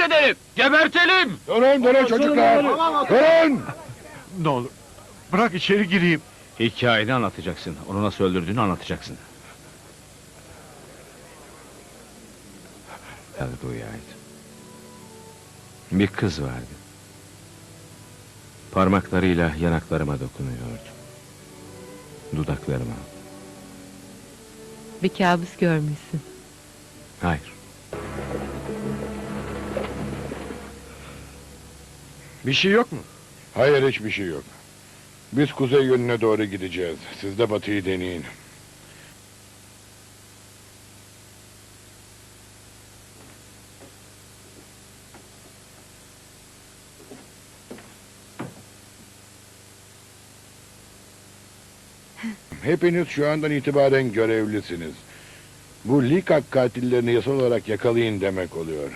edelim. Gebertelim. Durun durun çocuklar. Durun. Ne olur. Bırak içeri gireyim. Hikayeni anlatacaksın. Onu nasıl öldürdüğünü anlatacaksın. Elguya'ydı. Bir kız vardı. Parmaklarıyla yanaklarıma dokunuyordu. Dudaklarıma. Bir kabus görmüşsün. Hayır. Bir şey yok mu? Hayır hiçbir şey yok. Biz kuzey yönüne doğru gideceğiz. Siz de batıyı deneyin. Hepiniz şu andan itibaren görevlisiniz. Bu Likak katillerini yasal olarak yakalayın demek oluyor.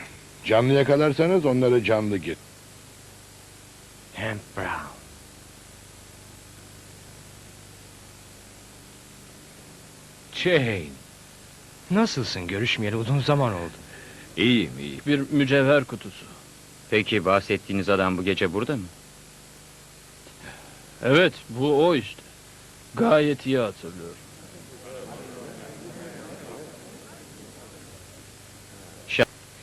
Canlı yakalarsanız onları canlı git. Hank Brown. Jane. Nasılsın? Görüşmeyeli uzun zaman oldu. İyiyim iyi. Bir mücevher kutusu. Peki bahsettiğiniz adam bu gece burada mı? Evet bu o işte. Gayet iyi hatırlıyorum.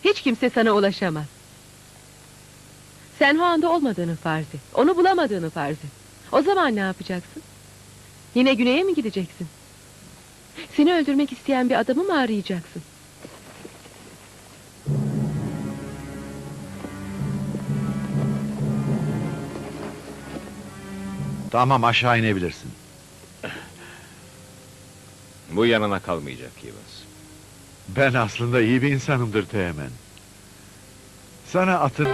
Hiç kimse sana ulaşamaz. Sen o anda olmadığını farz et. Onu bulamadığını farz et. O zaman ne yapacaksın? Yine güneye mi gideceksin? Seni öldürmek isteyen bir adamı mı arayacaksın? Tamam aşağı inebilirsin. Bu yanına kalmayacak Yivas. Ben aslında iyi bir insanımdır Teğmen. Sana atın...